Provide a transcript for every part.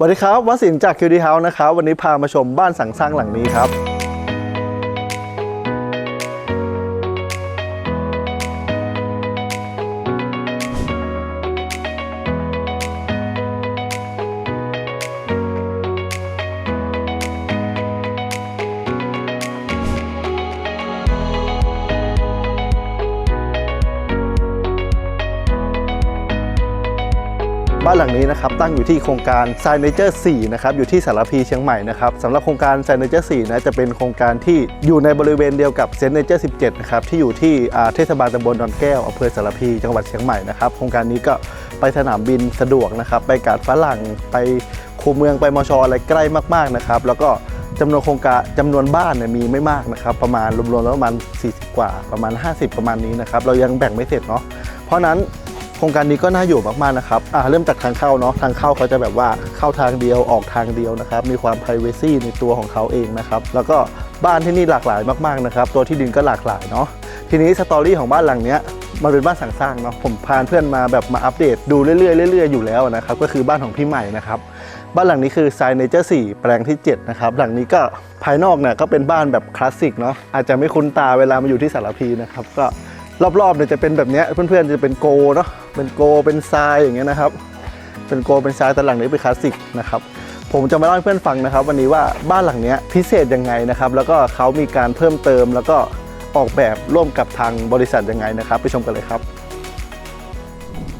สวัสดีครับวสินจากคิวดีเฮาส์นะครับวันนี้พามาชมบ้านสังสร้างหลังนี้ครับ อยู่ที่โครงการ s i g n a t u r e 4นะครับอยู่ที่สารพีเชียงใหม่นะครับสำหรับโครงการ s i g n a t u r e 4นะจะเป็นโครงการที่อยู่ในบริเวณเดียวกับ s i g n a t u r e 17นะครับที่อยู่ที่เทศบาลตำบลดอนแก้วอำเภอสารพีจังหวัดเชียงใหม่นะครับโครงการนี้ก็ไปสนามบินสะดวกนะครับไปกาดฝรั่งไปคูเมืองไปมชอะไรใกล้มากๆนะครับแล้วก็จำนวนโครงการจำนวนบ้านเนี่ยมีไม่มากนะครับประมาณรวมๆแล้วประมาณ 40 กว่าประมาณ 50 ประมาณนี้นะครับเรายังแบ่งไม่เสร็จเนาะเพราะนั้น โครงการนี้ก็น่าอยู่มากๆนะครับอ่าเริ่มจากทางเข้าเนาะทางเข้าเขาจะแบบว่าเข้าทางเดียวออกทางเดียวนะครับมีความ p r i เวซีในตัวของเขาเองนะครับแล้วก็บ้านที่นี่หลากหลายมากๆนะครับตัวที่ดินก็หลากหลายเนาะทีนี้สตอรี่ของบ้านหลังเนี้ยมันเป็นบ้านสั่งสร้างเนาะผมพาเพื่อนมาแบบมาอัปเดตดูเรื่อยๆเรื่อยๆอยู่แล้วนะครับก็คือบ้านของพี่ใหม่นะครับบ้านหลังนี้คือ s i g n a t u r e 4แปลงที่ 7 นะครับ หลังนี้ก็ภายนอกเนี่ยก็เป็นบ้านแบบคลาสสิกเนาะอาจจะไม่คุ้นตาเวลามาอยู่ที่สารพีนะครับก็ รอบๆเนี่ยจะเป็นแบบนี้เพื่อนๆจะเป็นโกเนาะเป็นโกเป็นทรายอย่างเงี้ยนะครับ เป็นโกเป็นทรายแต่หลังนี้เป็นคลาสสิกนะครับผมจะมาเล่าให้เพื่อนฟังนะครับ วันนี้ว่าบ้านหลังเนี้ยพิเศษยังไงนะครับ แล้วก็เขามีการเพิ่มเติมแล้วก็ออกแบบร่วมกับทางบริษัทยังไงนะครับ ไปชมกันเลยครับ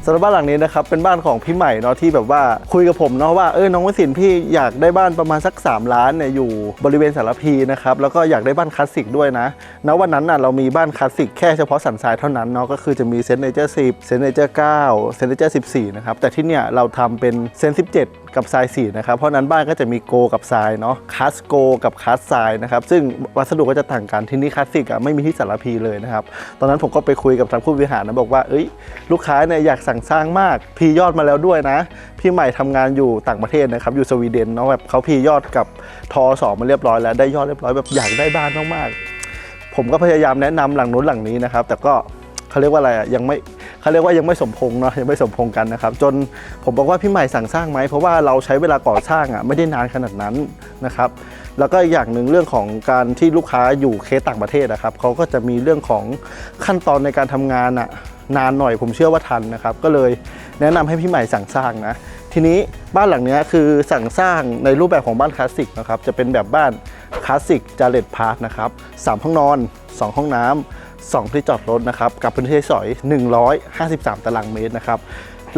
สำหรับบ้านหลังนี้นะครับเป็นบ้านของพี่ใหม่เนาะที่แบบว่าคุยกับผมเนาะว่าเออน้องวสินพี่อยากได้บ้านประมาณสัก 3 ล้านเนี่ยอยู่บริเวณสารพีนะครับแล้วก็อยากได้บ้านคลาสสิกด้วยนะณวันนั้นน่ะเรามีบ้านคลาสสิกแค่เฉพาะสันทรายเท่านั้นเนาะก็คือจะมีเซนเนเจอร์สิบเซนเนเจอร์9เซนเนเจอร์สิบสี่นะครับแต่ที่เนี่ยเราทำเป็นเซนสิบเจ็ดกับทราย4นะครับ เพราะนั้นบ้านก็จะมีโกกับทรายเนาะคัสโกกับคัสทรายนะครับ ซึ่งวัสดุก็จะต่างกันที่นี่คลาสสิกอะไม่มีที่สารพีเลยนะครับ ตอนนั้นผมก็ไปคุยกับทางผู้บริหารนะบอกว่าเอ้ยลูกค้าเนี่ยอยากสั่งสร้างมาก พียอดมาแล้วด้วยนะ พี่ใหม่ทำงานอยู่ต่างประเทศนะครับ อยู่สวีเดนเนาะแบบเขาพียอดกับทอสอมาเรียบร้อยแล้วได้ยอดเรียบร้อยแบบอยากได้บ้านมากๆผมก็พยายามแนะนำหลังนู้นหลังนี้นะครับ แต่ก็เขาเรียกว่าอะไรอะยังไม่ เขาเรียกว่ายังไม่สมพงเนาะยังไม่สมพงกันนะครับ จนผมบอกว่าพี่ใหม่สั่งสร้างไหมเพราะว่าเราใช้เวลาก่อสร้างอะไม่ได้นานขนาดนั้นนะครับแล้วก็อย่างหนึ่งเรื่องของการที่ลูกค้าอยู่เคสต่างประเทศนะครับเขาก็จะมีเรื่องของขั้นตอนในการทำงานอะนานหน่อยผมเชื่อว่าทันนะครับ ก็เลยแนะนำให้พี่ใหม่สั่งสร้างนะ ทีนี้บ้านหลังนี้คือสั่งสร้างในรูปแบบของบ้านคลาสสิกนะครับ จะเป็นแบบบ้านคลาสสิกจาเลตพาร์ทนะครับสามห้องนอน 2 ห้องน้ำ 2 ที่จอดรถนะครับกับพื้นที่ใช้สอย 153 ตารางเมตรนะครับ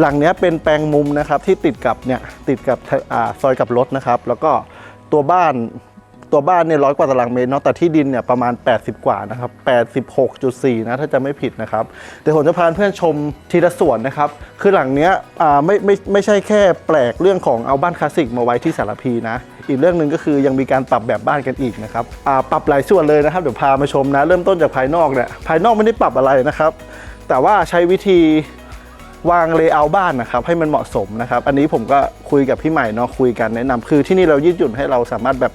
หลังนี้เป็นแปลงมุมนะครับที่ติดกับเนี่ยติดกับอซอยกับรถนะครับ แล้วก็ตัวบ้านตัวบ้านเนี่ยร้อยกว่าตารางเมตรเนาะแต่ที่ดินเนี่ยประมาณ 80 กว่านะครับ86.4 นะถ้าจะไม่ผิดนะครับเดี๋ยวผมจะพาเพื่อนชมทีละส่วนนะครับ คือหลังนี้ไม่ไม่ไม่ใช่แค่แปลกเรื่องของเอาบ้านคลาสสิกมาไว้ที่สารพีนะ อีกเรื่องหนึ่งก็คือยังมีการปรับแบบบ้านกันอีกนะครับปรับหลายส่วนเลยนะครับเดี๋ยวพามาชมนะเริ่มต้นจากภายนอกเนี่ยภายนอกไม่ได้ปรับอะไรนะครับ แต่ว่าใช้วิธีวางเลเยอร์บ้านนะครับให้มันเหมาะสมนะครับ อันนี้ผมก็คุยกับพี่ใหม่เนาะคุยกันแนะนำคือที่นี่เรายืดหยุ่นให้เราสามารถแบบ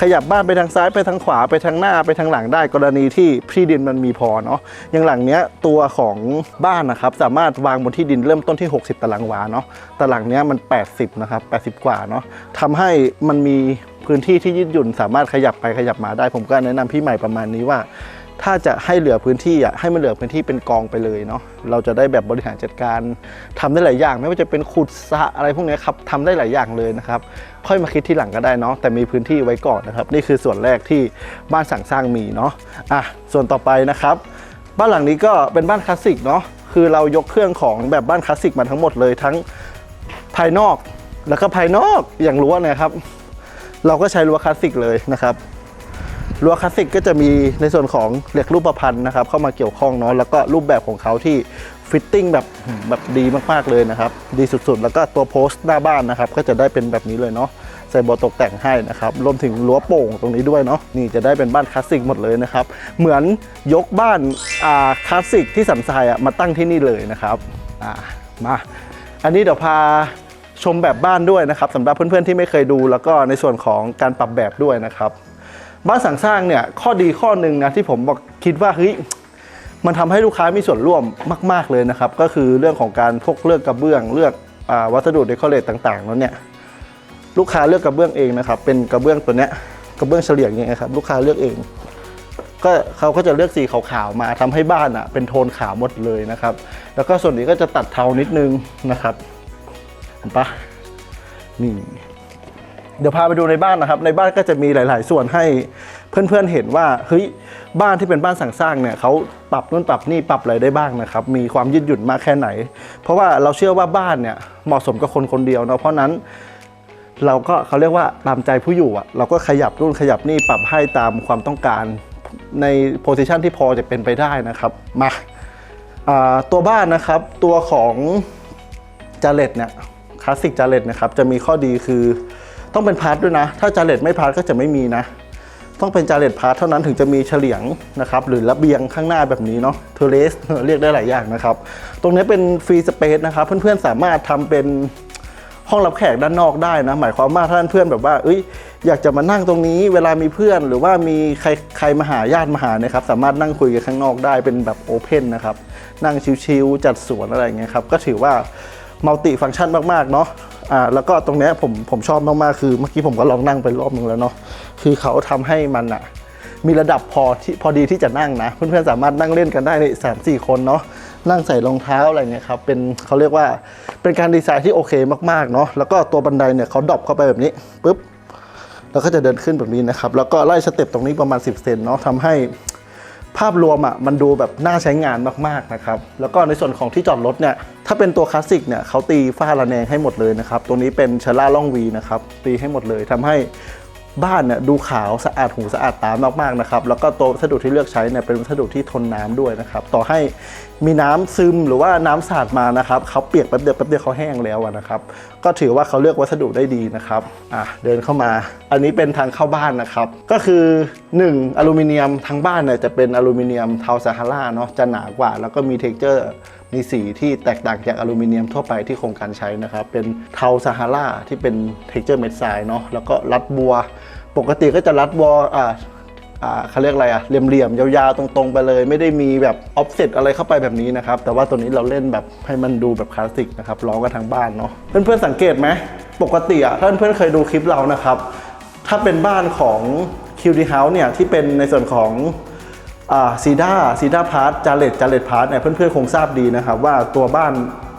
ขยับบ้านไปทางซ้ายไปทางขวาไปทางหน้าไปทางหลังได้กรณีที่ที่ดินมันมีพอเนาะอย่างหลังเนี้ยตัวของบ้านนะครับสามารถวางบนที่ดินเริ่มต้นที่ 60 ตารางวาเนาะตารางเนี้ยมัน 80 นะครับ 80 กว่าเนาะทำให้มันมีพื้นที่ที่ยืดหยุ่นสามารถขยับไปขยับมาได้ ผมก็แนะนำพี่ใหม่ประมาณนี้ว่า ถ้าจะให้เหลือพื้นที่อะให้มันเหลือพื้นที่เป็นกองไปเลยเนาะเราจะได้แบบบริหารจัดการทำได้หลายอย่าง ไม่ว่าจะเป็นขุดสะอะไรพวกเนี้ยครับทำได้หลายอย่างเลยนะครับ ค่อยมาคิดที่หลังก็ได้เนาะแต่มีพื้นที่ไว้ก่อนนะครับ นี่คือส่วนแรกที่บ้านสั่งสร้างมีเนาะอะส่วนต่อไปนะครับ บ้านหลังนี้ก็เป็นบ้านคลาสสิกเนาะคือเรายกเครื่องของแบบบ้านคลาสสิกมาทั้งหมดเลยทั้งภายนอกแล้วก็ภายนอกอย่างรั้วเนยครับ เราก็ใช้รั้วคลาสสิกเลยนะครับ รั้วคลาสสิกก็จะมีในส่วนของเหล็กรูปพันธ์นะครับเข้ามาเกี่ยวข้องเนาะแล้วก็รูปแบบของเขาที่ฟิตติ้งแบบแบบดีมากๆเลยนะครับ ดีสุดๆ แล้วก็ตัวโพสต์หน้าบ้านนะครับ ก็จะได้เป็นแบบนี้เลยเนาะใส่บอตกแต่งให้นะครับรวมถึงรั้วโป่งตรงนี้ด้วยเนาะนี่จะได้เป็นบ้านคลาสสิกหมดเลยนะครับ เหมือนยกบ้านอ่าคลาสสิกที่สันทรายอะมาตั้งที่นี่เลยนะครับอ่ามาอันนี้เดี๋ยวพาชมแบบบ้านด้วยนะครับสำหรับเพื่อนๆที่ไม่เคยดู แล้วก็ในส่วนของการปรับแบบด้วยนะครับ บ้านสั่งสร้างเนี่ยข้อดีข้อหนึ่งนะที่ผมบอกคิดว่าเฮ้ยมันทำให้ลูกค้ามีส่วนร่วมมาก ๆเลยนะครับ ก็คือเรื่องของการพกเลือกกระเบื้อง เลือกอวัสดุเดคอเรทต่างๆแล้วเนี่ยลูกค้าเลือกกระเบื้องเองนะครับ เป็นกระเบื้องตัวเนี้ยกระเบื้องเฉลี่ยงอย่างเงี้ยครับลูกค้าเลือกเอง ก็เขาก็จะเลือกสีขาวๆมาทำให้บ้านอะเป็นโทนขาวหมดเลยนะครับ แล้วก็ส่วนนี้ก็จะตัดเทานิดนึงนะครับเห็นปะนี่ เดี๋ยวพาไปดูในบ้านนะครับ ในบ้านก็จะมีหลาย ๆ ส่วนให้เพื่อนๆเห็นว่าเฮ้ยบ้านที่เป็นบ้านสั่งสร้างเนี่ยเขาปรับนู่นปรับนี่ปรับอะไรได้บ้างนะครับ มีความยืดหยุ่นมากแค่ไหน เพราะว่าเราเชื่อว่าบ้านเนี่ยเหมาะสมกับคนคนเดียวเนาะเพราะนั้น เราก็เขาเรียกว่าตามใจผู้อยู่อะเราก็ขยับนู่นขยับนี่ปรับให้ตามความต้องการในโพสิชันที่พอจะเป็นไปได้นะครับมาาตัวบ้านนะครับตัวของจาเลตเนี่ยคลาสสิกจาเลตนะครับจะมีข้อดีคือ ต้องเป็นพาร์ทด้วยนะ ถ้าจาเลตไม่พาร์ทก็จะไม่มีนะ ต้องเป็นจาเลตพาร์ทเท่านั้นถึงจะมีเฉลียงนะครับ หรือระเบียงข้างหน้าแบบนี้เนาะเทเลสเรียกได้หลายอย่างนะครับ ตรงนี้เป็นฟรีสเปซนะครับ เพื่อนๆสามารถทำเป็นห้องรับแขกด้านนอกได้นะ หมายความว่าถ้าเพื่อนแบบว่า เอ้ย อยากจะมานั่งตรงนี้ เวลามีเพื่อน หรือว่ามีใครใครมาหาญาติมาหาเนี่ยครับ สามารถนั่งคุยกันข้างนอกได้เป็นแบบโอเพนนะครับ นั่งชิวๆจัดสวนอะไรเงี้ยครับ ก็ถือว่ามัลติฟังก์ชันมากๆ เนาะ อ่าแล้วก็ตรงเนี้ยผมผมชอบมากๆคือเมื่อกี้ผมก็ลองนั่งไปรอบนึงแล้วเนาะคือเขาทำให้มันอะมีระดับพอที่พอดีที่จะนั่งนะ เพื่อนๆสามารถนั่งเล่นกันได้ในสามสี่คนเนาะนั่งใส่รองเท้าอะไรเงี้ยครับเป็นเขาเรียกว่าเป็นการดีไซน์ที่โอเคมากๆเนาะแล้วก็ตัวบันไดเนี่ยเขาดรอปเข้าไปแบบนี้ปุ๊บแล้วก็จะเดินขึ้นแบบนี้นะครับ แล้วก็ไล่สเต็ปตรงนี้ประมาณ 10 เซนเนาะทำให้ ภาพรวมอะมันดูแบบน่าใช้งานมากๆนะครับ แล้วก็ในส่วนของที่จอดรถเนี่ยถ้าเป็นตัวคลาสสิกเนี่ยเขาตีฝ้าระแนงให้หมดเลยนะครับ ตัวนี้เป็นชาล่าล่องวีนะครับตีให้หมดเลยทำให้ บ้านเนี่ยดูขาวสะอาดหูสะอาดตามากๆนะครับ แล้วก็ตัววัสดุที่เลือกใช้เนี่ยเป็นวัสดุที่ทนน้ำด้วยนะครับ ต่อให้มีน้ำซึมหรือว่าน้ำสาดมานะครับเขาเปียกแป๊บเดียวแป๊บเดียวเขาแห้งแล้วนะครับ ก็ถือว่าเขาเลือกวัสดุได้ดีนะครับอะเดินเข้ามา อันนี้เป็นทางเข้าบ้านนะครับ ก็คือ 1. อลูมิเนียมทั้งบ้านเนี่ยจะเป็นอลูมิเนียมเทาซาฮาราเนาะจะหนากว่า แล้วก็มีเท็กเจอร์ มีสีที่แตกต่างจากอลูมิเนียมทั่วไปที่โครงการใช้นะครับ เป็นเทาซาฮาราที่เป็นเท็กเจอร์เม็ดทรายเนาะแล้วก็รัดบัว ปกติก็จะรัดบัวอ่าอ่าเขาเรียกอะไรอะเหลี่ยมๆยาวๆ ตรงๆ ไปเลย ไม่ได้มีแบบออฟเซตอะไรเข้าไปแบบนี้นะครับ แต่ว่าตัวนี้เราเล่นแบบให้มันดูแบบคลาสสิกนะครับร้องกันทางบ้านเนาะเพื่อนๆสังเกตไหมปกติอะถ้าเพื่อนๆเคยดูคลิปเรานะครับ ถ้าเป็นบ้านของ QD House เนี่ยที่เป็นในส่วนของ ซีด้าซีด้าพาร์ทจาเลตจาเลตพาร์ทเนี่ยเพื่อนๆคงทราบดีนะครับว่าตัวบ้าน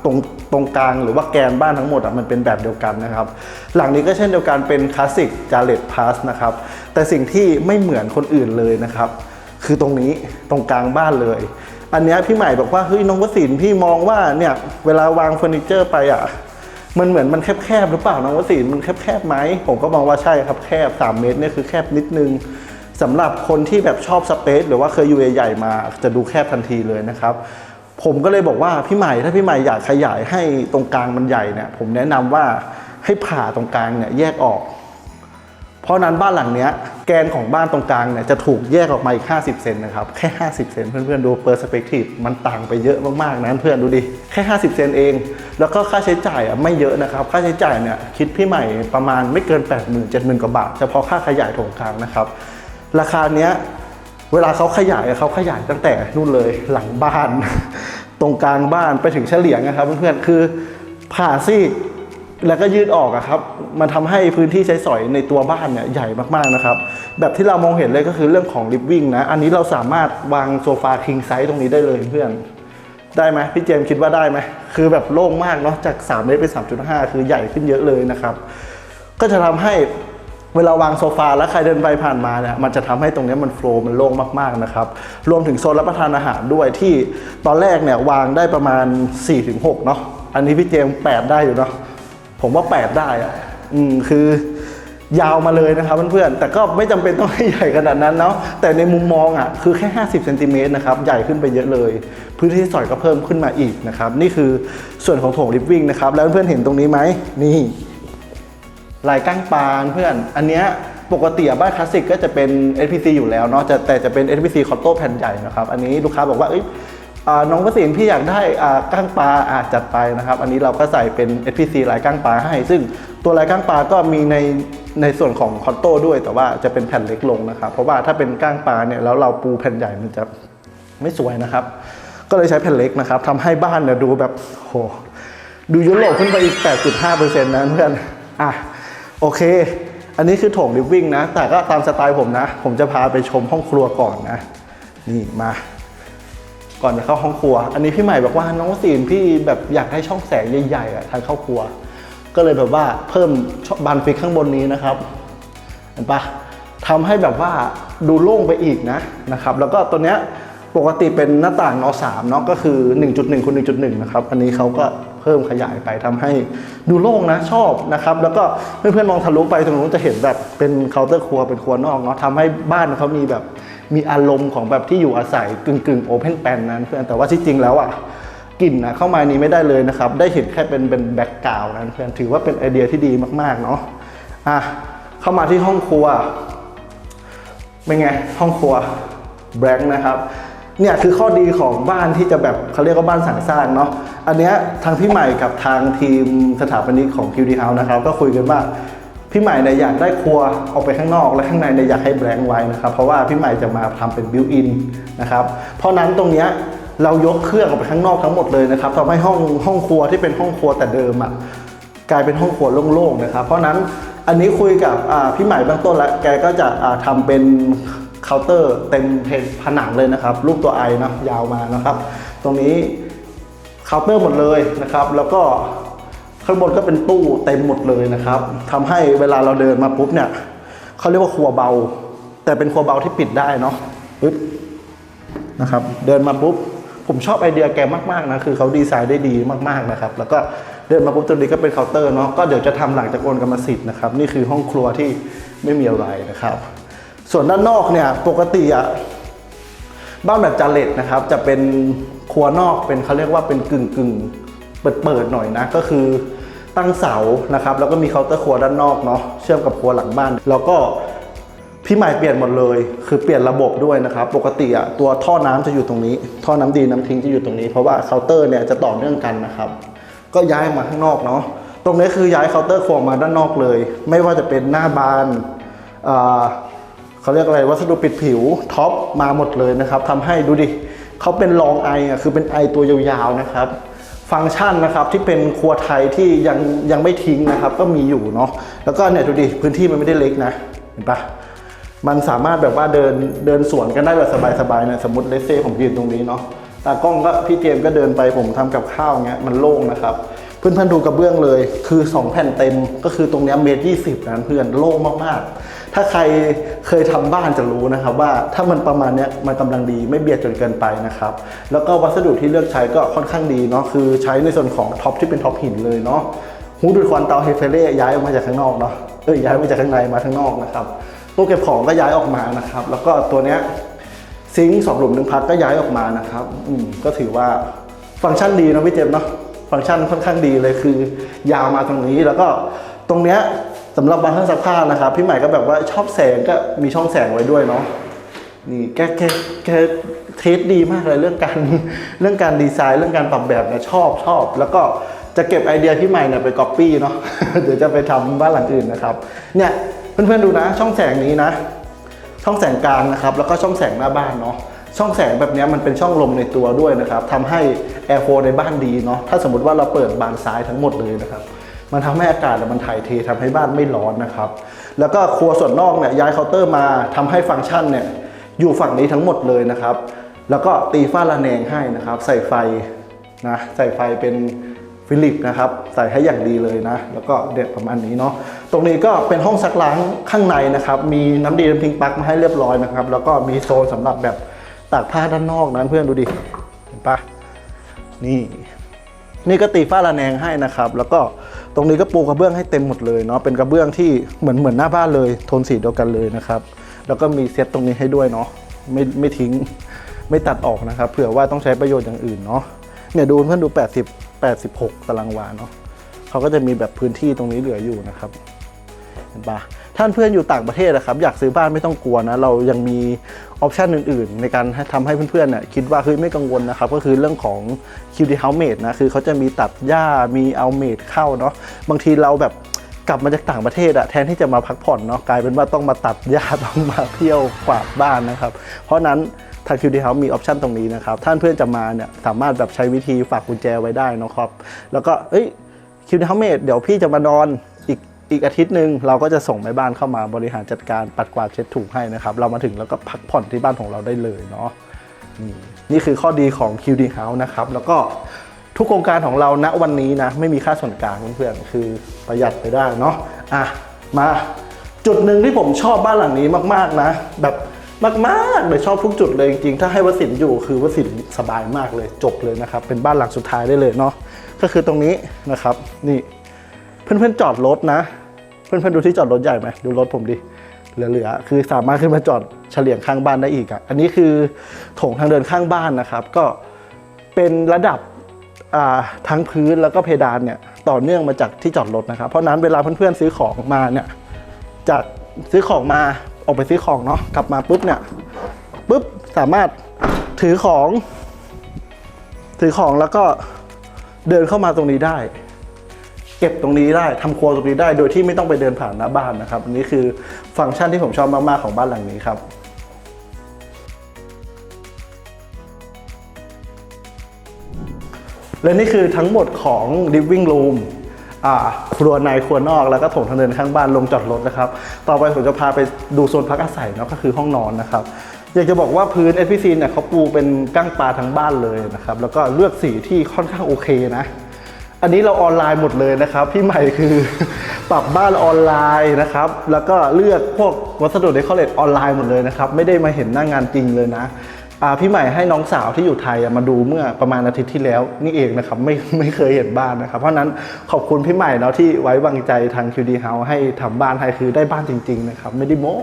ตรงตรงกลางหรือว่าแกนบ้านทั้งหมดอะมันเป็นแบบเดียวกันนะครับ หลังนี้ก็เช่นเดียวกันเป็นคลาสสิกจาเลตพาร์ทนะครับแต่สิ่งที่ไม่เหมือนคนอื่นเลยนะครับ คือตรงนี้ตรงกลางบ้านเลย อันนี้พี่ใหม่บอกว่าเฮ้ยน้องวสินพี่มองว่าเนี่ยเวลาวางเฟอร์นิเจอร์ไปอะมันเหมือนมันแคบๆหรือเปล่าน้องวสินมันแคบๆไหมผมก็มองว่าใช่ครับแคบ3เมตรเนี่ยคือแคบนิดนึง สำหรับคนที่แบบชอบสเปซหรือว่าเคยอยู่ใหญ่ๆมาจะดูแคบทันทีเลยนะครับ ผมก็เลยบอกว่าพี่ใหม่ถ้าพี่ใหม่อยากขยายให้ตรงกลางมันใหญ่เนี่ยผมแนะนำว่าให้ผ่าตรงกลางเนี่ยแยกออก เพราะนั้นบ้านหลังเนี้ยแกนของบ้านตรงกลางเนี่ยจะถูกแยกออกมาอีก 50 เซนนะครับแค่ 50 เซนเพื่อนๆดูเปอร์สเปกทีฟมันต่างไปเยอะมากๆนะเพื่อนดูดิแค่ 50 เซนเอง แล้วก็ค่าใช้จ่ายอะไม่เยอะนะครับ ค่าใช้จ่ายเนี่ยคิดพี่ใหม่ประมาณไม่เกิน 8 0 0 0 0 7 0 0 0กว่าบาทเฉพาะค่าขยายโถงกลางนะครับ ราคาเนี้ยเวลาเขาขยายเขาขยายตั้งแต่นู่นเลยหลังบ้าน ตรงกลางบ้านไปถึงเฉลียงนะครับเพื่อนๆคือผ่าซีกแล้วก็ยืดออกอะครับ มันทำให้พื้นที่ใช้สอยในตัวบ้านเนี่ยใหญ่มากๆนะครับ แบบที่เรามองเห็นเลยก็คือเรื่องของลิฟวิ่งนะ อันนี้เราสามารถวางโซฟาคิงไซส์ตรงนี้ได้เลยเพื่อน ได้ไหมพี่เจมคิดว่าได้ไหม คือแบบโล่งมากเนาะจาก3เมตรเป็น3.5 คือใหญ่ขึ้นเยอะเลยนะครับ ก็จะทำให้ เวลาวางโซฟาแล้วใครเดินไปผ่านมาเนี่ยมันจะทำให้ตรงนี้มันโฟล์มันโล่งมากๆนะครับรวมถึงโซนรับประทานอาหารด้วยที่ตอนแรกเนี่ยวางได้ประมาณ 4-6เนาะอันนี้พี่เจมส์8ได้อยู่เนาะผมว่า 8 ได้อะอืมคือยาวมาเลยนะครับเพื่อนๆ แต่ก็ไม่จำเป็นต้องให้ใหญ่ขนาดนั้นเนาะ แต่ในมุมมองอะคือแค่ 50เซนติเมตรนะครับ ใหญ่ขึ้นไปเยอะเลย พื้นที่สอยก็เพิ่มขึ้นมาอีกนะครับ นี่คือส่วนของโถงลิฟวิ่งนะครับ แล้วเพื่อนๆเห็นตรงนี้ไหมนี่ ลายก้างปานเพื่อน อันเนี้ยปกติอะบ้านคลาสสิกก็จะเป็น SPC อยู่แล้วเนาะจะแต่จะเป็น SPC คอตโต้แผ่นใหญ่นะครับอันนี้ลูกค้าบอกว่าเอ้ยอ่าน้องประสิทธิ์พี่อยากได้อ่าก้างปลาอาจจัดไปนะครับ อันนี้เราก็ใส่เป็น SPC ลายก้างปลาให้ ซึ่งตัวลายก้างปลาก็มีในในส่วนของคอตโต้ด้วย แต่ว่าจะเป็นแผ่นเล็กลงนะครับ เพราะว่าถ้าเป็นก้างปลาเนี่ยแล้วเราปูแผ่นใหญ่มันจะไม่สวยนะครับ ก็เลยใช้แผ่นเล็กนะครับทำให้บ้านเนี่ยดูแบบโหดูยุโรปขึ้นไปอีก 8.5%นะเพื่อนอะ โอเค อันนี้คือโถงลิฟวิ่งนะ แต่ก็ตามสไตล์ผมนะ ผมจะพาไปชมห้องครัวก่อนนะ นี่มา ก่อนจะเข้าห้องครัว อันนี้พี่ใหม่บอกว่าน้องสีนพี่แบบอยากให้ช่องแสงใหญ่ๆอะทางเข้าครัว ก็เลยแบบว่าเพิ่มบานฟิกข้างบนนี้นะครับเห็นปะทำให้แบบว่าดูโล่งไปอีกนะนะครับ แล้วก็ตัวเนี้ยปกติเป็นหน้าต่างนสามเนาะก็คือ 1.1คูณ1.1 นะครับ อันนี้เขาก็ เพิ่มขยายไปทำให้ดูโล่งนะชอบนะครับแล้วก็เพื่อนๆมองทะลุไปตรงนู้นจะเห็นแบบเป็นเคาน์เตอร์ครัวเป็นครัวนอกเนาะทำให้บ้านเขามีแบบมีอารมณ์ของแบบที่อยู่อาศัยกึ่งกึ่งโอเพนแปนนั้นเพื่อนแต่ว่าที่จริงแล้วอะกลิ่นนะเข้ามานี้ไม่ได้เลยนะครับ ได้เห็นแค่เป็นเป็นแบ็กกราวน์นั้นเพื่อนถือว่าเป็นไอเดียที่ดีมากๆเนาะอะเข้ามาที่ห้องครัวเป็นไงห้องครัวแบงค์นะครับ เนี่ยคือข้อดีของบ้านที่จะแบบเขาเรียกว่าบ้านสั่งสร้างเนาะอันเนี้ยทางพี่ใหม่กับทางทีมสถาปนิกของ QD House นะครับ ก็คุยกันว่าพี่ใหม่เนี่ยอยากได้ครัวออกไปข้างนอกและข้างในเนี่ยอยากให้แบงค์ไว้นะครับ เพราะว่าพี่ใหม่จะมาทำเป็นบิวอินนะครับ เพราะนั้นตรงเนี้ยเรายกเครื่องออกไปข้างนอกทั้งหมดเลยนะครับทำให้ห้องห้องครัวที่เป็นห้องครัวแต่เดิมอะกลายเป็นห้องครัวโล่งๆนะครับ เพราะนั้นอันนี้คุยกับพี่ใหม่เบื้องต้นแล้วแกก็จะอ่าทำเป็น เคาน์เตอร์เต็มเพผนังเลยนะครับ รูปตัวไอนะยาวมานะครับ ตรงนี้เคาน์เตอร์หมดเลยนะครับ แล้วก็ข้างบนก็เป็นตู้เต็มหมดเลยนะครับทำให้เวลาเราเดินมาปุ๊บเนี่ยเขาเรียกว่าครัวเบา แต่เป็นครัวเบาที่ปิดได้เนาะปึ๊บนะครับ เดินมาปุ๊บผมชอบไอเดียแกมากๆนะคือเขาดีไซน์ได้ดีมากๆนะครับ แล้วก็เดินมาปุ๊บตรงนี้ก็เป็นเคาน์เตอร์เนาะก็เดี๋ยวจะทำหลังจากโอนกรรมสิทธิ์นะครับ นี่คือห้องครัวที่ไม่มีอะไรนะครับ ส่วนด้านนอกเนี่ยปกติอะบ้านแบบจาเลตนะครับ จะเป็นครัวนอกเป็นเขาเรียกว่าเป็นกึ่งกึ่งเปิดเปิดหน่อยนะ ก็คือตั้งเสานะครับ แล้วก็มีเคาน์เตอร์ครัวด้านนอกเนาะเชื่อมกับครัวหลังบ้าน แล้วก็พี่ใหม่เปลี่ยนหมดเลย คือเปลี่ยนระบบด้วยนะครับ ปกติอะตัวท่อน้ำจะอยู่ตรงนี้ ท่อน้ำดีน้ำทิ้งจะอยู่ตรงนี้ เพราะว่าเคาน์เตอร์เนี่ยจะต่อเนื่องกันนะครับ ก็ย้ายมาข้างนอกเนาะตรงนี้คือย้ายเคาน์เตอร์ครัวมาด้านนอกเลย ไม่ว่าจะเป็นหน้าบานอ่า เขาเรียกอะไรวัสดุปิดผิวท็อปมาหมดเลยนะครับทำให้ดูดิเขาเป็นรองไออะคือเป็นไอตัวยาวๆนะครับ ฟังก์ชันนะครับที่เป็นครัวไทยที่ยังยังไม่ทิ้งนะครับ ก็มีอยู่เนาะแล้วก็เนี่ยดูดิพื้นที่มันไม่ได้เล็กนะเห็นปะมันสามารถแบบว่าเดินเดินสวนกันได้แบบสบายๆนะสมมติเลเซ่ผมยืนตรงนี้เนาะตากล้องก็พี่เจมก็เดินไปผมทำกับข้าวเงี้ยมันโล่งนะครับ เพื่อนๆดูกระเบื้องเลยคือ 2 แผ่นเต็มก็คือตรงเนี้ยเมตรยี่สิบนะเพื่อนโล่งมากๆ ถ้าใครเคยทำบ้านจะรู้นะครับว่าถ้ามันประมาณนี้มันกำลังดีไม่เบียดจนเกินไปนะครับ แล้วก็วัสดุที่เลือกใช้ก็ค่อนข้างดีเนาะคือใช้ในส่วนของท็อปที่เป็นท็อปหินเลยเนาะหูดูดควันเตาเฮเฟเล่ย้ายออกมาจากข้างนอกเนาะเอ้ยย้ายมาจากข้างในมาข้างนอกนะครับตู้เก็บของก็ย้ายออกมานะครับ แล้วก็ตัวเนี้ยซิงค์สองหลุมหนึ่งพักก็ย้ายออกมานะครับอืมก็ถือว่าฟังก์ชันดีนะพี่เจมส์เนาะฟังก์ชันค่อนข้างดีเลยคือยาวมาตรงนี้แล้วก็ตรงเนี้ย สำหรับบางเครื่องซักผ้านะครับพี่ใหม่ก็แบบว่าชอบแสงก็มีช่องแสงไว้ด้วยเนาะนี่แกแกแกเทสดีมากเลยเรื่องการเรื่องการดีไซน์เรื่องการปรับแบบเนี่ยชอบชอบ แล้วก็จะเก็บไอเดียพี่ใหม่เนี่ยไปก๊อปปี้เนาะเดี๋ยวจะไปทำบ้านหลังอื่นนะครับเนี่ยเพื่อนๆดูนะช่องแสงนี้นะ ช่องแสงกลางนะครับ แล้วก็ช่องแสงหน้าบ้านเนาะช่องแสงแบบนี้มันเป็นช่องลมในตัวด้วยนะครับทำให้แอร์โฟในบ้านดีเนาะถ้าสมมติว่าเราเปิดบานซ้ายทั้งหมดเลยนะครับ มันทำให้อากาศมันถ่ายเททำให้บ้านไม่ร้อนนะครับ แล้วก็ครัวส่วนนอกเนี่ยย้ายเคาน์เตอร์มาทำให้ฟังก์ชันเนี่ยอยู่ฝั่งนี้ทั้งหมดเลยนะครับ แล้วก็ตีฝ้าระแนงให้นะครับ ใส่ไฟนะใส่ไฟเป็นฟิลิปนะครับใส่ให้อย่างดีเลยนะ แล้วก็เด็ดประมาณนี้เนาะตรงนี้ก็เป็นห้องซักล้างข้างในนะครับ มีน้ำดีน้ำทิ้งปลั๊กมาให้เรียบร้อยนะครับ แล้วก็มีโซนสำหรับแบบตากผ้าด้านนอกนั้นเพื่อนดูดิเห็นปะนี่ นี่ก็ตีฝ้าระแนงให้นะครับ แล้วก็ ตรงนี้ก็ปูกระเบื้องให้เต็มหมดเลยเนาะเป็นกระเบื้องที่เหมือนเหมือนหน้าบ้านเลย โทนสีเดียวกันเลยนะครับ แล้วก็มีเซตตรงนี้ให้ด้วยเนาะไม่ไม่ทิ้งไม่ตัดออกนะครับเผื่อว่าต้องใช้ประโยชน์อย่างอื่นเนาะเนี่ยดูเพื่อนดู 80 86 ตารางวาเนาะเขาก็จะมีแบบพื้นที่ตรงนี้เหลืออยู่นะครับ เห็นปะ ท่านเพื่อนอยู่ต่างประเทศนะครับอยากซื้อบ้านไม่ต้องกลัวนะเรายังมีออปชันอื่นๆ ในการให้ทำให้เพื่อนๆเนี่ยคิดว่าเฮ้ยไม่กังวลนะครับก็คือเรื่องของ QD House Made นะคือเขาจะมีตัดหญ้ามีเอาเมดเข้าเนาะบางทีเราแบบกลับมาจากต่างประเทศอะแทนที่จะมาพักผ่อนเนาะกลายเป็นว่าต้องมาตัดหญ้าต้องมาเที่ยวกวาดบ้านนะครับ เพราะนั้นทาง QD House มีออปชันตรงนี้นะครับท่านเพื่อนจะมาเนี่ยสามารถแบบใช้วิธีฝากกุญแจไว้ได้นะครับ แล้วก็เอ้ยคิวเฮาเมดเดี๋ยวพี่จะมานอน อีกอาทิตย์หนึ่งเราก็จะส่งแม่บ้านเข้ามาบริหารจัดการปัดกวาดเช็ดถูให้นะครับ เรามาถึงแล้วก็พักผ่อนที่บ้านของเราได้เลยเนาะนี่นี่คือข้อดีของ QD House นะครับ แล้วก็ทุกโครงการของเราณวันนี้นะ ไม่มีค่าส่วนกลางเพื่อนๆคือประหยัดไปได้เนาะอะมาจุดหนึ่งที่ผมชอบบ้านหลังนี้มากๆนะ แบบมากๆเลยชอบทุกจุดเลยจริงๆ ถ้าให้วสินอยู่คือวสินสบายมากเลยจบเลยนะครับ เป็นบ้านหลังสุดท้ายได้เลยเนาะก็คือตรงนี้นะครับนี่ เพื่อนๆจอดรถนะ เพื่อนๆดูที่จอดรถใหญ่ไหมดูรถผมดิเหลือๆคือสามารถขึ้นมาจอดเฉลี่ยงข้างบ้านได้อีกอะอันนี้คือโถงทางเดินข้างบ้านนะครับ ก็เป็นระดับทั้งพื้นแล้วก็เพดานเนี่ยต่อเนื่องมาจากที่จอดรถนะครับ เพราะนั้นเวลาเพื่อนๆซื้อของมาเนี่ยจากซื้อของมาออกไปซื้อของเนาะกลับมาปุ๊บเนี่ยปุ๊บสามารถถือของ ถือของแล้วก็เดินเข้ามาตรงนี้ได้ เก็บตรงนี้ได้ทำครัวตรงนี้ได้ โดยที่ไม่ต้องไปเดินผ่านหน้าบ้านนะครับอันนี้คือฟังก์ชันที่ผมชอบมาก ๆ ของบ้านหลังนี้ครับและนี่คือทั้งหมดของ living room ครัวในครัวนอก แล้วก็โถงทางเดินข้างบ้านลงจอดรถนะครับ ต่อไปผมจะพาไปดูโซนพักอาศัยเนาะก็คือห้องนอนนะครับ อยากจะบอกว่าพื้น FPC เนี่ยเขาปูเป็นก้างปลาทั้งบ้านเลยนะครับ แล้วก็เลือกสีที่ค่อนข้างโอเคนะ อันนี้เราออนไลน์หมดเลยนะครับ พี่ใหม่คือ ปรับบ้านออนไลน์นะครับ แล้วก็เลือกพวกวัสดุเดคอเรทออนไลน์หมดเลยนะครับ ไม่ได้มาเห็นหน้างงานจริงเลยนะพี่ใหม่ให้น้องสาวที่อยู่ไทยมาดูเมื่อประมาณอาทิตย์ที่แล้วนี่เองนะครับไม่ไม่เคยเห็นบ้านนะครับ เพราะนั้นขอบคุณพี่ใหม่เนาะที่ไว้วางใจทาง QD House ให้ทำบ้านให้คือได้บ้านจริง ๆ นะครับ ไม่ได้โม้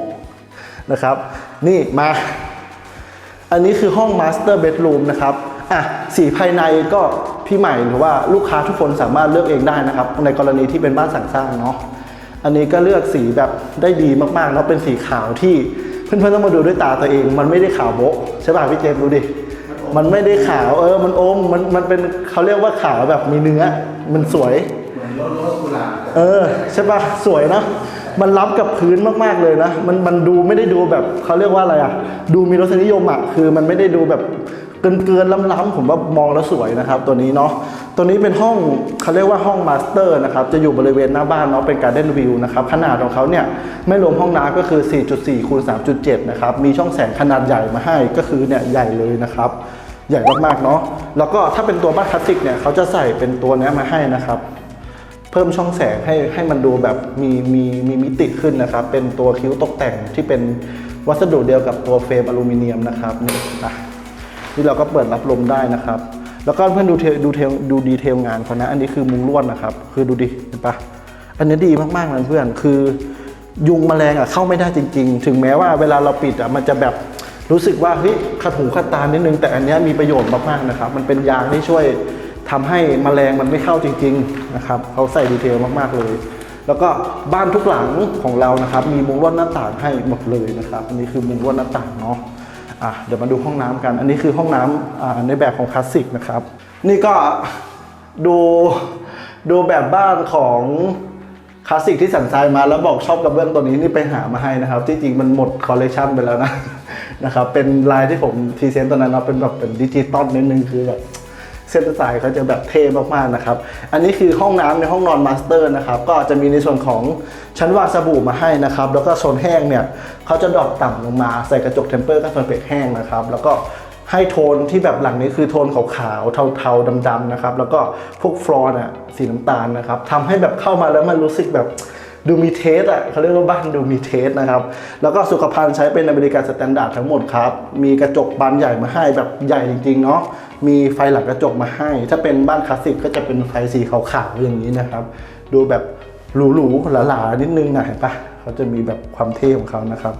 นะครับ นี่มา อันนี้คือห้อง Master Bedroom นะครับอะสีภายในก็ พี่ใหม่หรือว่าลูกค้าทุกคนสามารถเลือกเองได้นะครับ ในกรณีที่เป็นบ้านสั่งสร้างเนาะอันนี้ก็เลือกสีแบบได้ดีมากๆแล้วเป็นสีขาวที่เพื่อนๆต้องมาดูด้วยตาตัวเอง มันไม่ได้ขาวโบ๊ะใช่ป่ะพี่เจมส์ดูดิมันไม่ได้ขาวเออมันอมมันมันเป็นเขาเรียกว่าขาวแบบมีเนื้อ มันสวยเออใช่ปะสวยนะ มันรับกับพื้นมากๆเลยนะ มันมันดูไม่ได้ดูแบบเขาเรียกว่าอะไรอะดูมีรสนิยมอะคือมันไม่ได้ดูแบบเกินเกินๆล้ำๆผมว่ามองแล้วสวยนะครับ ตัวนี้เนาะตัวนี้เป็นห้องเขาเรียกว่าห้องมาสเตอร์นะครับ จะอยู่บริเวณหน้าบ้านเนาะเป็นการ์เด้นวิวนะครับ ขนาดของเขาเนี่ยไม่รวมห้องน้ำก็คือ 4.4คูณ3.7 นะครับ มีช่องแสงขนาดใหญ่มาให้ก็คือเนี่ยใหญ่เลยนะครับ ใหญ่มากๆเนาะแล้วก็ถ้าเป็นตัวบ้านคลาสสิกเนี่ยเขาจะใส่เป็นตัวเนี้ยมาให้นะครับ เพิ่มช่องแสงให้ให้มันดูแบบมีมีมีมิติขึ้นนะครับ เป็นตัวคิ้วตกแต่งที่เป็นวัสดุเดียวกับตัวเฟรมอลูมิเนียมนะครับนี่อะนี่เราก็เปิดรับลมได้นะครับ แล้วก็เพื่อนดูเทลดูเทลดูดีเทลงานเขานะ อันนี้คือมุงลวดนะครับ คือดูดิเห็นปะอันนี้ดีมากๆนะเพื่อนคือ ยุงแมลงอะเข้าไม่ได้จริง ๆ ถึงแม้ว่าเวลาเราปิดอะมันจะแบบรู้สึกว่าเฮ้ยขัดหูขัดตานิดนึงแต่อันเนี้ยมีประโยชน์มากๆนะครับ มันเป็นยางที่ช่วย ทำให้แมลงมันไม่เข้าจริงๆนะครับเขาใส่ดีเทลมากๆเลย แล้วก็บ้านทุกหลังของเรานะครับ มีมุงลวดหน้าต่างให้หมดเลยนะครับอันนี้คือมุงลวดหน้าต่างเนาะอะเดี๋ยวมาดูห้องน้ำกัน อันนี้คือห้องน้ำอ่าในแบบของคลาสสิกนะครับ นี่ก็ดูดูแบบบ้านของคลาสสิกที่สันทรายมาแล้วบอกชอบกระเบื้องตัวนี้นี่ไปหามาให้นะครับ ที่จริงมันหมดคอลเลกชันไปแล้วนะนะครับเป็นลายที่ผมพรีเซนต์ตอนนั้นเนาะเป็นแบบเป็นดิจิตอลนิดนึงคือแบบ เส้นสายเขาจะแบบเท่มากๆนะครับ อันนี้คือห้องน้ำในห้องนอนมาสเตอร์นะครับ ก็จะมีในส่วนของชั้นวางสบู่มาให้นะครับ แล้วก็โซนแห้งเนี่ยเขาจะดรอปต่ำลงมาใส่กระจกเทมเปอร์กับโซนเปียกแห้งนะครับ แล้วก็ให้โทนที่แบบหลังนี้คือโทนขาวๆ เทาๆ ดำๆนะครับ แล้วก็พวกฟลอร์น่ะสีน้ำตาลนะครับทำให้แบบเข้ามาแล้วมันรู้สึกแบบ ดูมีเทสอะเขาเรียกว่าบ้านดูมีเทสนะครับ แล้วก็สุขภัณฑ์ใช้เป็นอเมริกันสแตนดาร์ดทั้งหมดครับ มีกระจกบานใหญ่มาให้แบบใหญ่จริงๆเนาะมีไฟหลังกระจกมาให้ ถ้าเป็นบ้านคลาสสิกก็จะเป็นไฟสีขาวๆอย่างนี้นะครับ ดูแบบหรูๆหลาๆนิดนึงหนะเห็นปะเขาจะมีแบบความเท่ของเขานะครับ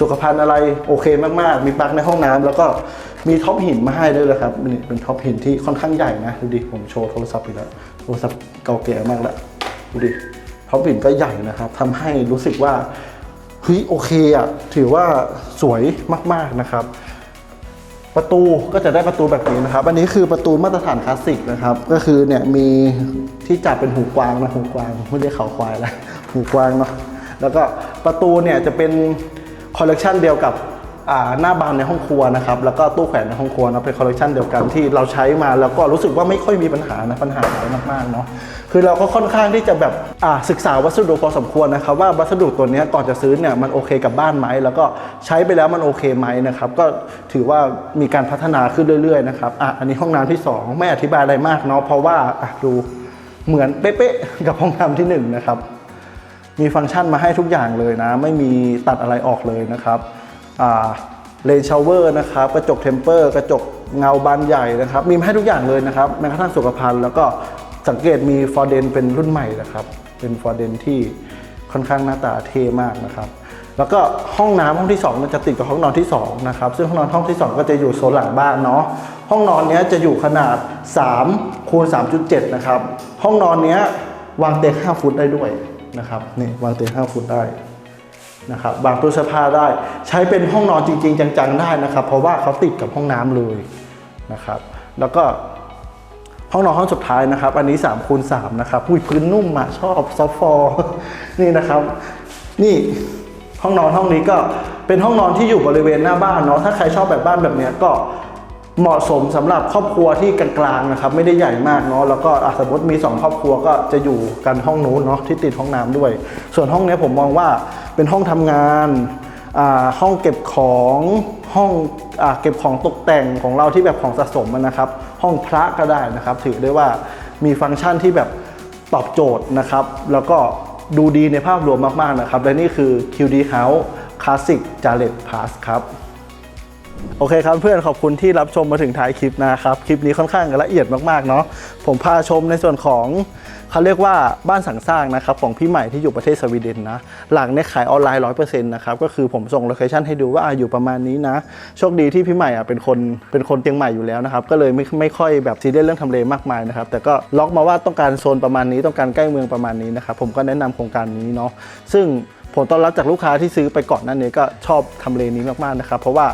สุขภัณฑ์อะไรโอเคมากๆ มีปลั๊กในห้องน้ำแล้วก็มีท็อปหินมาให้ด้วยนะครับนี่เป็นท็อปหินที่ค่อนข้างใหญ่นะดูดิผมโชว์โทรศัพท์อีกแล้วโทรศัพท์เก่าแก่มากแล้วดูดิ อปหินก็ใหญ่นะครับทำให้รู้สึกว่าเฮ้ยโอเคอะถือว่าสวยมากๆนะครับ ประตูก็จะได้ประตูแบบนี้นะครับ อันนี้คือประตูมาตรฐานคลาสสิกนะครับ ก็คือเนี่ยมีที่จับเป็นหูกวางนะหูกวางไม่ได้เขาควายแล้วหูกวางเนาะแล้วก็ประตูเนี่ยจะเป็นคอลเลกชันเดียวกับ หน้าบานในห้องครัวนะครับแล้วก็ตู้แขวนในห้องครัวเนะเป็นคอลเลคชันเดียวกันที่เราใช้มาแล้วก็รู้สึกว่าไม่ค่อยมีปัญหานะปัญหาน้อยมากๆเนาะคือเราก็ค่อนข้างที่จะแบบศึกษาวัสดุพอสมควรนะครับว่าวัสดุตัวนี้ก่อนจะซื้อเนี่ยมันโอเคกับบ้านไหมแล้วก็ใช้ไปแล้วมันโอเคไหมนะครับก็ถือว่ามีการพัฒนาขึ้นเรื่อยๆนะครับอะอันนี้ห้องน้ำที่สองไม่อธิบายอะไรมากเนาะเพราะว่าอะดูเหมือนเป๊ะๆกับห้องน้ำที่หนึ่งนะครับมีฟังก์ชันมาให้ทุกอย่างเลยนะ ไม่มีตัดอะไรออกเลยนะครับ เลนชาวเวอร์นะครับกระจกเทมเปอร์กระจกเงาบานใหญ่นะครับ มีมาให้ทุกอย่างเลยนะครับแม้กระทั่งสุขภัณฑ์แล้วก็สังเกตมีฟอร์เดนเป็นรุ่นใหม่นะครับ เป็นฟอร์เดนที่ค่อนข้างหน้าตาเท่มากนะครับ แล้วก็ห้องน้ำห้องที่ 2 มันจะติดกับห้องนอนที่2นะครับซึ่งห้องนอนห้องที่ 2 ก็จะอยู่โซนหลังบ้านเนาะห้องนอนเนี้ยจะอยู่ขนาด3คูณ3.7นะครับห้องนอนเนี้ยวางเตียง5ฟุตได้ด้วยนะครับนี่วางเตียง5ฟุตได้ นะครับวางตู้เสื้อผ้าได้ใช้เป็นห้องนอนจริง ๆ จังๆได้นะครับ เพราะว่าเขาติดกับห้องน้ำเลยนะครับ แล้วก็ห้องนอนห้องสุดท้ายนะครับ อันนี้3คูณ3นะครับอุ้ยพื้นนุ่มอะชอบซอฟฟอร์นี่นะครับ นี่ห้องนอนห้องนี้ก็เป็นห้องนอนที่อยู่บริเวณหน้าบ้านเนาะถ้าใครชอบแบบบ้านแบบเนี้ยก็เหมาะสมสำหรับครอบครัวที่กลางๆนะครับ ไม่ได้ใหญ่มากเนาะแล้วก็อะสมมติมี 2 ครอบครัวก็จะอยู่กันห้องนู้นเนาะที่ติดห้องน้ำด้วย ส่วนห้องนี้ผมมองว่า เป็นห้องทำงานห้องเก็บของห้องอเก็บของตกแต่งของเราที่แบบของสะสมนะครับ ห้องพระก็ได้นะครับ ถือได้ว่ามีฟังก์ชันที่แบบตอบโจทย์นะครับ แล้วก็ดูดีในภาพรวมมาก ๆ นะครับ และนี่คือ QD House Classic j a r e t Pass ครับ โอเคครับเพื่อนขอบคุณที่รับชมมาถึงท้ายคลิปนะครับ คลิปนี้ค่อนข้างละเอียดมาก ๆ เนาะผมพาชมในส่วนของ เขาเรียกว่าบ้านสังสร้างนะครับของพี่ใหม่ที่อยู่ประเทศสวีเดนนะหลังเนี่ยขายออนไลน์ร้อยเปอร์เซ็นต์นะครับก็คือผมส่งโลเคชั่นให้ดูว่าอะอยู่ประมาณนี้นะโชคดีที่พี่ใหม่อะเป็นคนเป็นคนเชียงใหม่อยู่แล้วนะครับก็เลยไม่ไม่ค่อยแบบซีเรียสเรื่องทำเลมากมายนะครับแต่ก็ล็อกมาว่าต้องการโซนประมาณนี้ต้องการใกล้เมืองประมาณนี้นะครับผมก็แนะนำโครงการนี้เนาะซึ่งผลตอบรับจากลูกค้าที่ซื้อไปก่อนนั้นเนี้ก็ชอบทำเลนี้มากๆนะครับเพราะว่า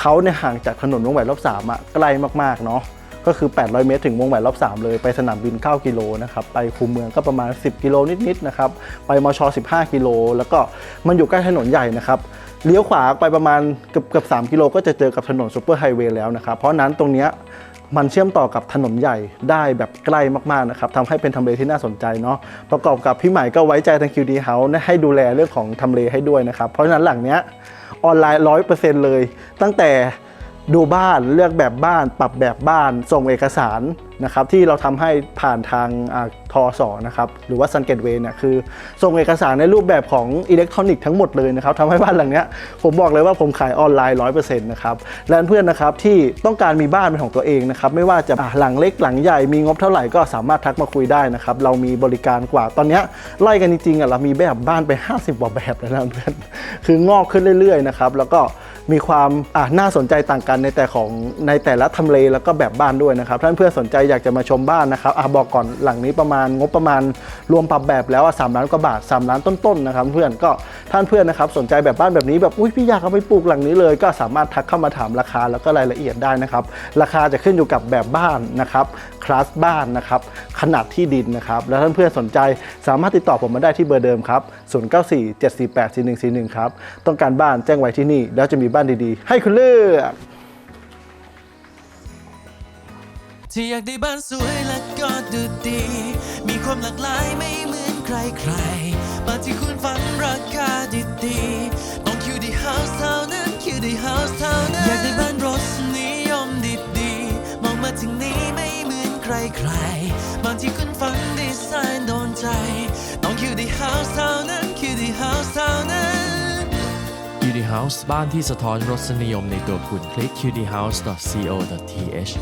เขาเนี่ยห่างจากถนนวงแหวนรอบ3อะใกล้มากๆเนาะ ก็คือ 800 เมตร ถึงวงแหวนรอบ 3 เลย ไปสนามบิน 9 กิโลนะครับ ไปคูเมืองก็ประมาณ 10 กิโลนิดๆนะครับ ไปมช 15 กิโล แล้วก็มันอยู่ใกล้ถนนใหญ่นะครับเลี้ยวขวาไปประมาณเกือบเกือบ3กิโลก็จะเจอกับถนนซูเปอร์ไฮเวย์แล้วนะครับ เพราะนั้นตรงเนี้ยมันเชื่อมต่อกับถนนใหญ่ได้แบบใกล้มากๆนะครับทำให้เป็นทำเลที่น่าสนใจเนาะประกอบกับพี่ใหม่ก็ไว้ใจทาง QD House ให้ดูแลเรื่องของทำเลให้ด้วยนะครับ เพราะฉะนั้นหลังเนี้ยออนไลน์ร้อยเปอร์เซ็นต์เลย ตั้งแต่ ดูบ้านเลือกแบบบ้าน ปรับแบบบ้านส่งเอกสารนะครับที่เราทำให้ผ่านทางอทอสอนะครับหรือว่า Sun Gateway เนี่ยคือส่งเอกสารในรูปแบบของอิเล็กทรอนิกส์ทั้งหมดเลยนะครับทำให้บ้านหลังเนี้ยผมบอกเลยว่าผมขายออนไลน์ 100%นะครับและเพื่อนนะครับที่ต้องการมีบ้านเป็นของตัวเองนะครับไม่ว่าจะะหลังเล็กหลังใหญ่มีงบเท่าไหร่ก็สามารถทักมาคุยได้นะครับเรามีบริการกว่าตอนเนี้ยไล่กันจริงๆอะเรามีแบบบ้านไป 50กว่าแบบแล้วนะเพื่อนคืองอกขึ้นเรื่อยๆนะครับแล้วก็ มีความอะน่าสนใจต่างกันในแต่ของในแต่ละทำเลแล้วก็แบบบ้านด้วยนะครับท่านเพื่อนสนใจอยากจะมาชมบ้านนะครับอะบอกก่อนหลังนี้ประมาณงบประมาณรวมปรับแบบแล้วอะสามล้านกว่าบาท 3 ล้านต้นๆนะครับเพื่อนก็ท่านเพื่อนนะครับสนใจแบบบ้านแบบนี้แบบอุ้ยพี่อยากเอาไปปลูกหลังนี้เลย ก็สามารถทักเข้ามาถามราคาแล้วก็รายละเอียดได้นะครับราคาจะขึ้นอยู่กับแบบบ้านนะครับคลาสบ้านนะครับขนาดที่ดินนะครับแล้วท่านเพื่อนสนใจสามารถติดต่อผมมาได้ที่เบอร์เดิมครับ0947484141ครับต้องการบ้านแจ้งไว้ที่นี่แล้วจะมีบ้านานดีๆ ให้คุณเลือกที่อยากได้บ้านสวยและก็ดูดี มีความหลากหลายไม่เหมือนใครใครบ้านที่คุณฝันราคาดีๆต้องคิวดีเฮาส์เท่านั้นคิวดีเฮาส์เท่านั้นอยากได้บ้านรสนิยมดีๆมองมาถึงนี้ไม่เหมือนใครใครบ้านที่คุณฝันดีไซน์โดนใจต้องคิวดีเฮาส์เท่านั้น House บ้านที่สะท้อนรสนิยมในตัวคุณคลิก qdhouse.co.th